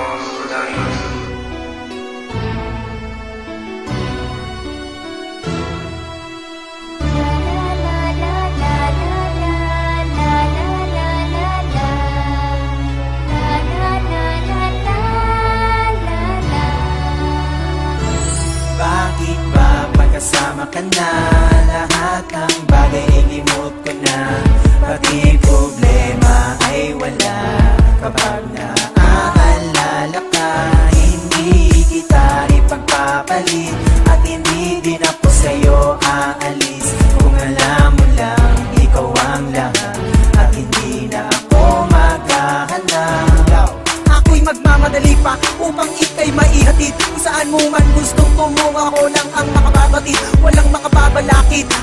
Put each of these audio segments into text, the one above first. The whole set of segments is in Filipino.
hours without even food. Bakit ba pagkasama ka na? Lahat ng bagay inimot ko na Pati problema ay wala Kapag na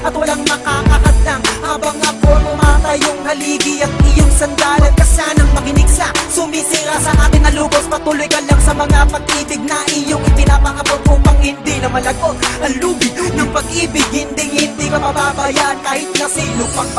at walang makakakadlang Habang ako tumatayong haligi at iyong sandalan Ka sanang makinig sa sumisira sa atin na lubos Patuloy ka lang sa mga pag-ibig na iyong ipinapangabot Upang hindi na malagot. Ang lubid ng pag-ibig Hindi hindi ka mababayan kahit na sino pang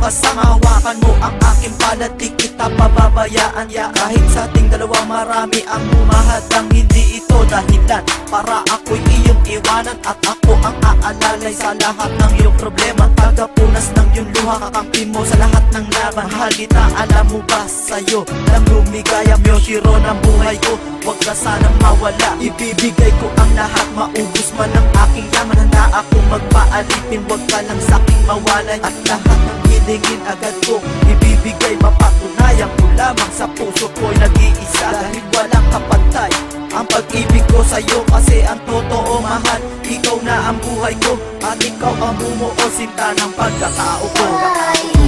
kasama Hawakan mo ang aking palad kita pababayaan ya Kahit sa ating dalawa marami ang humahadang Hindi ito dahilan. Para ako'y iyong iwanan At ako ang aalalay sa lahat ng iyong problema. Tagapunas ng iyong luha Kakampi mo sa lahat ng laban. Mahal kita alam mo ba sa'yo Lang lumigaya Myoshiro ng buhay ko? Huwag ka sanang mawala. Ibibigay ko ang lahat. Maubos man ang aking yaman. Handa akong magpaalipin. Huwag ka lang sa'king mawalay. At lahat ng hilingin agad ko Ibibigay mapatunayan ko lamang Sa puso ko'y nag-iisa. Dahil walang kapantay Ang pag-ibig ko sa'yo Kasi ang totoo mahal. Ikaw na ang buhay ko At ikaw ang bumuo Sinta ng pagkatao ko. Iwan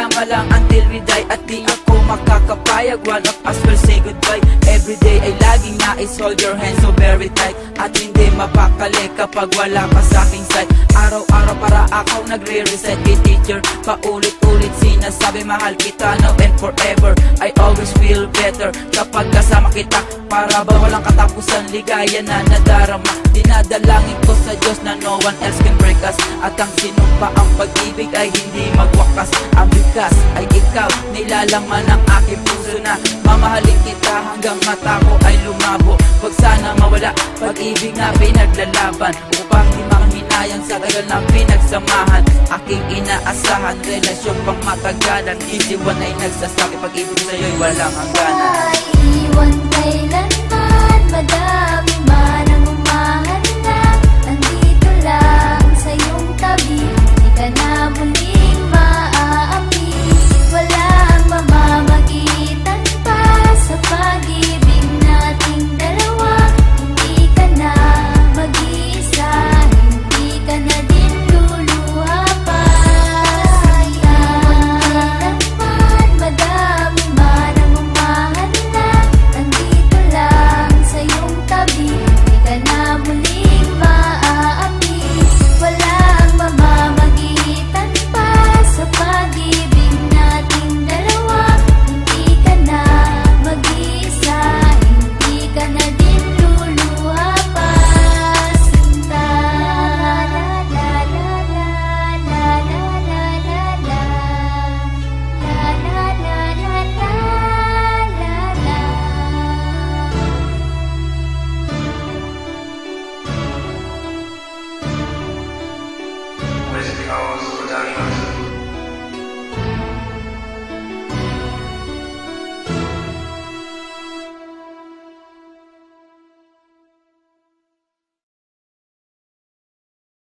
Magsama lang until we die At di ako makakapayag. One of us will say goodbye. Everyday ay laging nais Hold your hands so very tight. At hindi mapakali kapag wala ka sa aking side. Araw-araw para ako nagre-reset. Kay teacher paulit-ulit Sinasabi mahal kita now and forever. I always feel better Kapag kasama kita. Para ba walang katapusan Ligaya na nadarama. Dinadalangin ko sa Diyos na no one else can us At ang sinumpa ang pag-ibig ay hindi magwakas. Ang bigas ay ikaw Nilalaman ng aking puso na Mamahalin kita hanggang mata ko ay lumabo. Huwag sana mawala Pag-ibig na pinaglalaban Upang di manghinayang sa tagal na pinagsamahan. Aking inaasahan Relasyon pang matagalan Isiwan ay nagsasabi Pag-ibig sa'yo'y walang hangganan. Iwan kailanman Madami